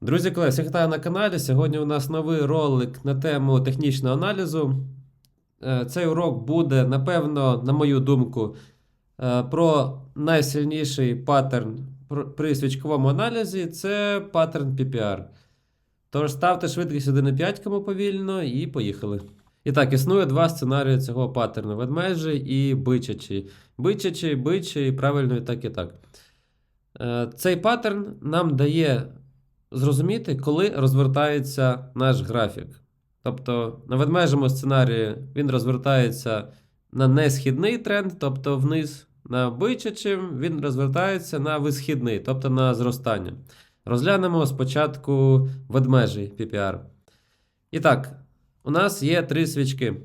Друзі, колеги, всіх вітаю на каналі. Сьогодні у нас новий ролик на тему технічного аналізу. Е, Цей урок буде, напевно, на мою думку, е, про найсильніший паттерн при свічковому аналізі це паттерн PPR. Тож ставте швидкість 1,5 кому повільно і поїхали. І так, існує два сценарії цього паттерну: ведмежий і бичачий. Бичачий, бичий, правильно і так і так. Е, Цей паттерн нам дає зрозуміти, коли розвертається наш графік. Тобто на ведмежому сценарії він розвертається на несхідний тренд, тобто вниз, на бичачим він розвертається на висхідний, тобто на зростання. Розглянемо спочатку ведмежий PPR. І так, у нас є три свічки.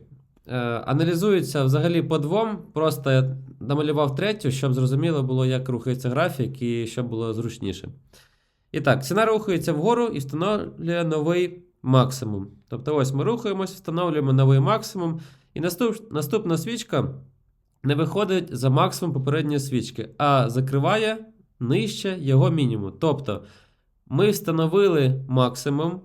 Е, аналізуються взагалі по двом. Просто я намалював третю, щоб зрозуміло було, як рухається графік і щоб було зручніше. І так, ціна рухається вгору і встановлює новий максимум. Тобто, ось ми рухаємось, встановлюємо новий максимум, і наступ, наступна свічка не виходить за максимум попередньої свічки, а закриває нижче його мінімум. Тобто, ми встановили максимум,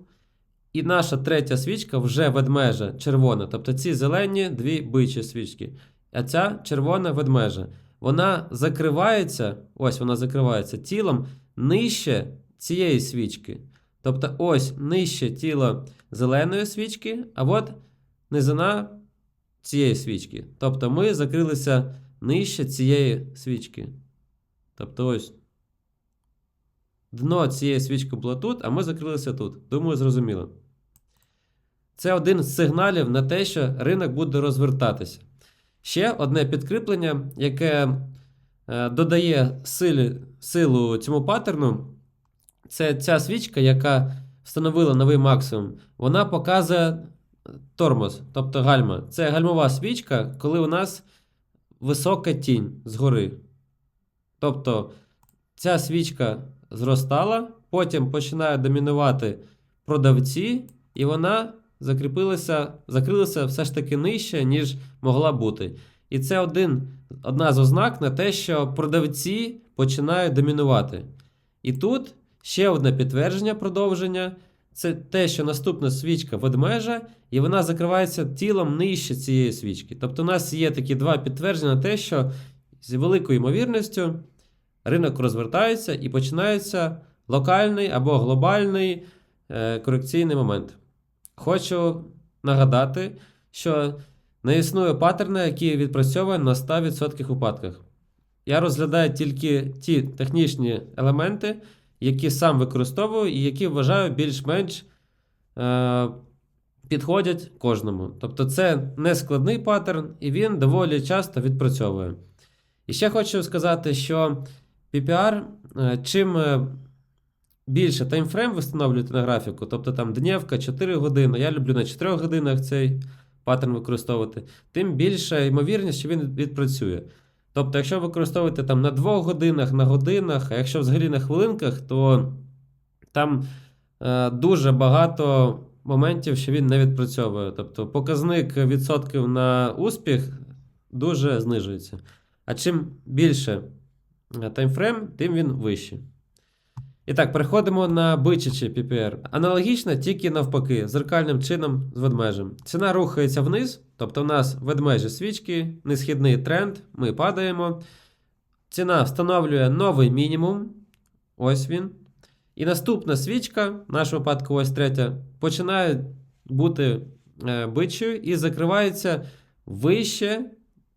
і наша третя свічка вже ведмежа червона. Тобто ці зелені дві бичі свічки. А ця червона ведмежа. Вона закривається, ось вона закривається тілом нижче цієї свічки. Тобто ось нижче тіло зеленої свічки, а от низина цієї свічки. Тобто ми закрилися нижче цієї свічки. Тобто ось дно цієї свічки було тут, а ми закрилися тут. Думаю, зрозуміло. Це один з сигналів на те, що ринок буде розвертатися. Ще одне підкріплення, яке е, додає сили, силу цьому паттерну, це ця свічка, яка встановила новий максимум, вона показує тормоз, тобто гальма. Це гальмова свічка, коли у нас висока тінь згори. Тобто ця свічка зростала, потім починає домінувати продавці, і вона закріпилася, закрилася все ж таки нижче, ніж могла бути. І це один, одна з ознак на те, що продавці починають домінувати. І тут ще одне підтвердження продовження. Це те, що наступна свічка ведмежа, і вона закривається тілом нижче цієї свічки. Тобто, у нас є такі два підтвердження на те, що з великою ймовірністю ринок розвертається і починається локальний або глобальний е, корекційний момент. Хочу нагадати, що не існує паттерна, який відпрацьовує на 100% випадках. Я розглядаю тільки ті технічні елементи, які сам використовую і які вважаю більш-менш е, підходять кожному. Тобто це не складний паттерн, і він доволі часто відпрацьовує. І ще хочу сказати, що PPR, е, чим е, більше таймфрейм ви встановлюєте на графіку, тобто там днівка 4 години, я люблю на 4 годинах цей паттерн використовувати, тим більше ймовірність, що він відпрацює. Тобто, якщо ви використовуєте там на 2 годинах, на годинах, а якщо взагалі на хвилинках, то там е, дуже багато моментів, що він не відпрацьовує. Тобто показник відсотків на успіх дуже знижується. А чим більше е, таймфрейм, тим він вищий. І так, переходимо на бичачий PPR. Аналогічно, тільки навпаки, зеркальним чином з ведмежем. Ціна рухається вниз, тобто у нас ведмежі свічки, несхідний тренд, ми падаємо. Ціна встановлює новий мінімум. Ось він. І наступна свічка, в нашому випадку, ось третя, починає бути е, бичою і закривається вище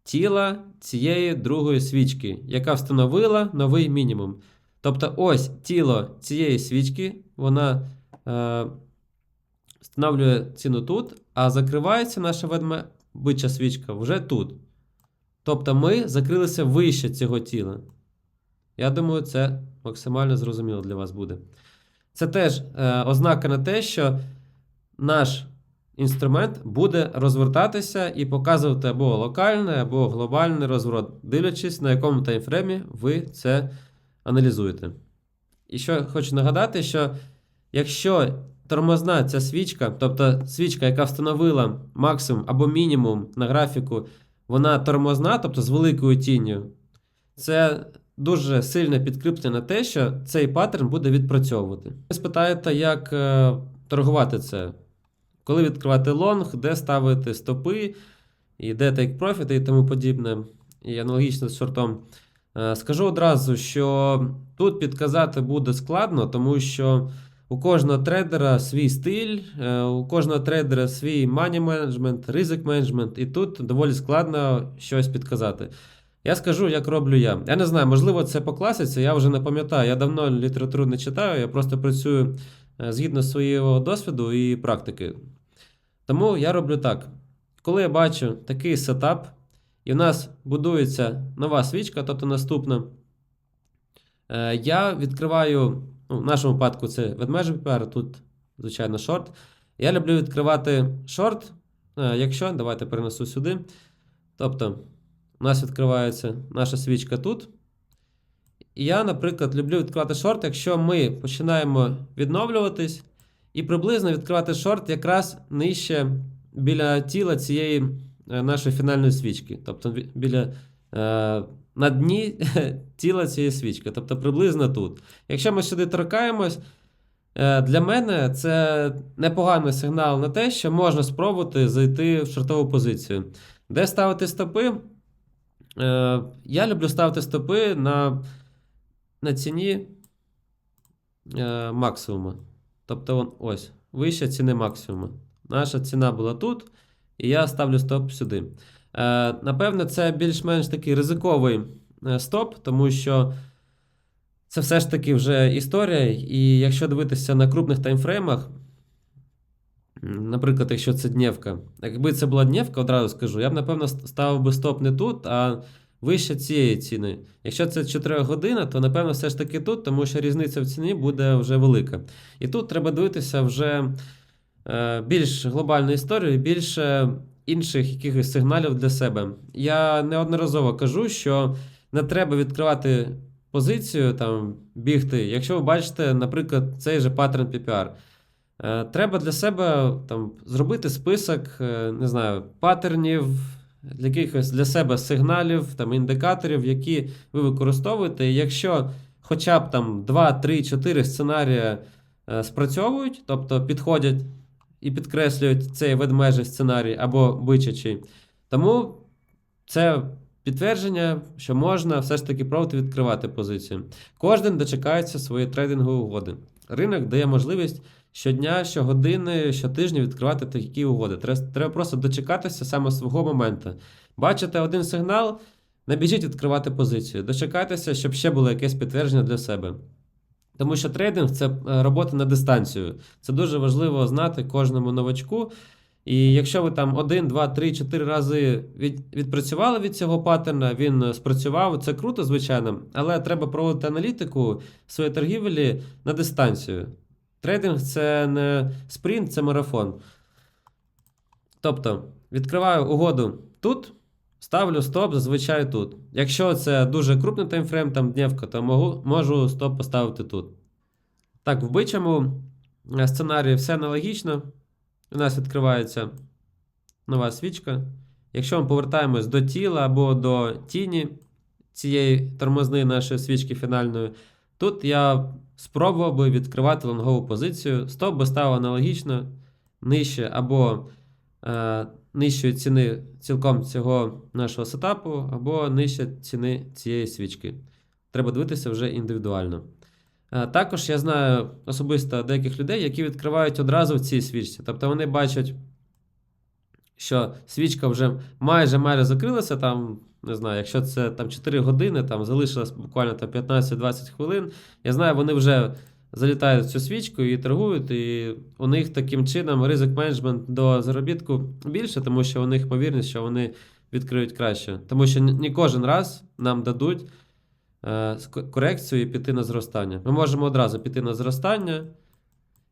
тіла цієї другої свічки, яка встановила новий мінімум. Тобто, ось тіло цієї свічки, вона е, встановлює ціну тут, а закривається наша ведме бича свічка вже тут. Тобто ми закрилися вище цього тіла. Я думаю, це максимально зрозуміло для вас буде. Це теж е, ознака на те, що наш інструмент буде розвертатися і показувати або локальний, або глобальний розворот, дивлячись, на якому таймфреймі ви це аналізуєте. І що хочу нагадати, що якщо тормозна ця свічка, тобто свічка, яка встановила максимум або мінімум на графіку, вона тормозна, тобто з великою тінню, це дуже сильне підкріплення на те, що цей паттерн буде відпрацьовувати. Ви спитаєте, як е, торгувати це? Коли відкривати лонг, де ставити стопи, і де take profit і тому подібне, і аналогічно з шортом. Е, Скажу одразу, що тут підказати буде складно, тому що у кожного трейдера свій стиль, е, у кожного трейдера свій money менеджмент, ризик менеджмент, і тут доволі складно щось підказати. Я скажу, як роблю я. Я не знаю, можливо, це по класиці, я вже не пам'ятаю. Я давно літературу не читаю, я просто працюю е, згідно свого досвіду і практики. Тому я роблю так. Коли я бачу такий сетап, і в нас будується нова свічка, тобто наступна, е, я відкриваю, ну, в нашому випадку це ведмежий PPR, тут, звичайно, шорт. Я люблю відкривати шорт, е, якщо, давайте перенесу сюди. Тобто, у нас відкривається наша свічка тут. І я, наприклад, люблю відкривати шорт, якщо ми починаємо відновлюватись, і приблизно відкривати шорт якраз нижче біля тіла цієї е, нашої фінальної свічки. Тобто біля е, на дні тіла цієї свічки. Тобто приблизно тут. Якщо ми сюди торкаємось, е, для мене це непоганий сигнал на те, що можна спробувати зайти в шортову позицію. Де ставити стопи? Е, я люблю ставити стопи на, на ціні е, максимуму. Тобто, ось, вище ціни максимуму. Наша ціна була тут, і я ставлю стоп сюди. Е, напевне, це більш-менш такий ризиковий е, стоп, тому що це все ж таки вже історія. І якщо дивитися на крупних таймфреймах, наприклад, якщо це днівка, якби це була днівка, одразу скажу, я б, напевно, ст- ставив би стоп не тут, а вище цієї ціни. Якщо це 4 година, то напевно все ж таки тут, тому що різниця в ціні буде вже велика. І тут треба дивитися вже е, більш глобальну історію, більше інших якихось сигналів для себе. Я неодноразово кажу, що не треба відкривати позицію, там, бігти, якщо ви бачите, наприклад, цей же паттерн PPR. Е, Треба для себе там, зробити список, е, не знаю, паттернів, для якихось для себе сигналів, там, індикаторів, які ви використовуєте. І якщо хоча б там 2, 3, 4 сценарії е, спрацьовують, тобто підходять і підкреслюють цей ведмежий сценарій або бичачий, тому це підтвердження, що можна все ж таки пробувати відкривати позицію. Кожен дочекається своєї трейдингової угоди. Ринок дає можливість щодня, щогодини, щотижня відкривати такі угоди. Треба, просто дочекатися саме свого моменту. Бачите один сигнал, не біжіть відкривати позицію. Дочекайтеся, щоб ще було якесь підтвердження для себе. Тому що трейдинг це е, робота на дистанцію. Це дуже важливо знати кожному новачку. І якщо ви там один, два, три, чотири рази від, відпрацювали від цього паттерна, він е, спрацював, це круто, звичайно, але треба проводити аналітику своєї торгівлі на дистанцію. Трейдинг це не спринт, це марафон. Тобто, відкриваю угоду тут, ставлю стоп зазвичай тут. Якщо це дуже крупний таймфрейм, там днівка, то можу, можу стоп поставити тут. Так, в бичому е, сценарії все аналогічно. У нас відкривається нова свічка. Якщо ми повертаємось до тіла або до тіні цієї тормозної нашої свічки фінальної, тут я спробував би відкривати лонгову позицію. Стоп би став аналогічно нижче або нижчої ціни цілком цього нашого сетапу, або нижче ціни цієї свічки. Треба дивитися вже індивідуально. Е, Також я знаю особисто деяких людей, які відкривають одразу в цій свічці. Тобто вони бачать, що свічка вже майже майже закрилася, там, не знаю, якщо це там 4 години, там залишилось буквально там 15-20 хвилин. Я знаю, вони вже залітають цю свічку і торгують, і у них таким чином ризик менеджмент до заробітку більше, тому що у них ймовірність, що вони відкриють краще. Тому що ні кожен раз нам дадуть е, корекцію і піти на зростання. Ми можемо одразу піти на зростання,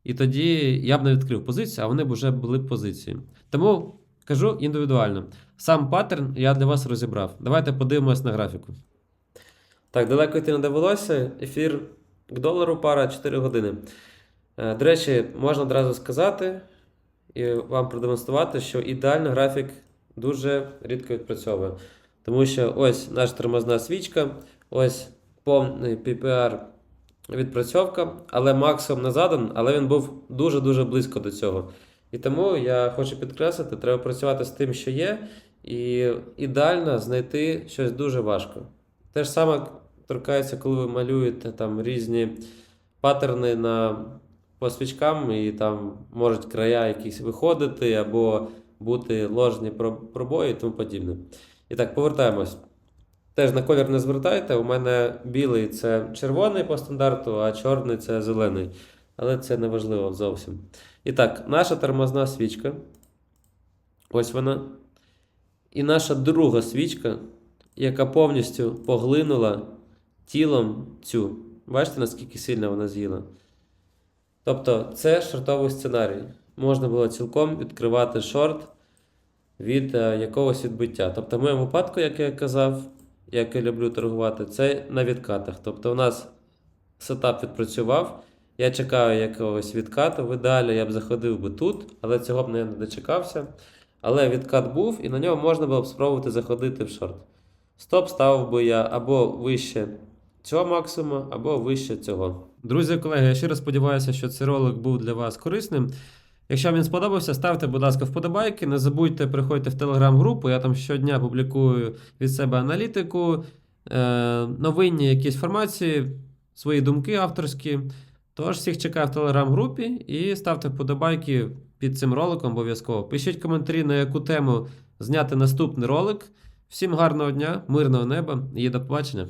і тоді я б не відкрив позицію, а вони б вже були позиції. Тому кажу індивідуально. Сам паттерн я для вас розібрав. Давайте подивимось на графіку. Так, далеко йти не довелося. Ефір к долару пара 4 години. Е, До речі, можна одразу сказати і вам продемонструвати, що ідеальний графік дуже рідко відпрацьовує. Тому що ось наша тормозна свічка, ось повний PPR відпрацьовка, але максимум не задан, але він був дуже-дуже близько до цього. І тому я хочу підкреслити, треба працювати з тим, що є, і ідеально знайти щось дуже важко. Те ж саме торкається, коли ви малюєте там різні паттерни на, по свічкам, і там можуть края якісь виходити, або бути ложні пробої і тому подібне. І так, повертаємось. Теж на колір не звертайте. У мене білий це червоний по стандарту, а чорний це зелений. Але це не важливо зовсім. І так, наша тормозна свічка. Ось вона. І наша друга свічка, яка повністю поглинула тілом цю. Бачите, наскільки сильно вона з'їла? Тобто, це шортовий сценарій. Можна було цілком відкривати шорт від е, якогось відбиття. Тобто, в моєму випадку, як я казав, як я люблю торгувати, це на відкатах. Тобто, у нас сетап відпрацював. Я чекаю якогось відкату. В ідеалі я б заходив би тут, але цього б не дочекався. Але відкат був, і на ньому можна було б спробувати заходити в шорт. Стоп ставив би я або вище цього максимуму, або вище цього. Друзі, колеги, я щиро сподіваюся, що цей ролик був для вас корисним. Якщо вам він сподобався, ставте, будь ласка, вподобайки. Не забудьте приходьте в телеграм-групу. Я там щодня публікую від себе аналітику, е, новинні якісь формації, свої думки авторські. Тож всіх чекаю в телеграм-групі і ставте вподобайки під цим роликом обов'язково. Пишіть коментарі, на яку тему зняти наступний ролик. Всім гарного дня, мирного неба і до побачення!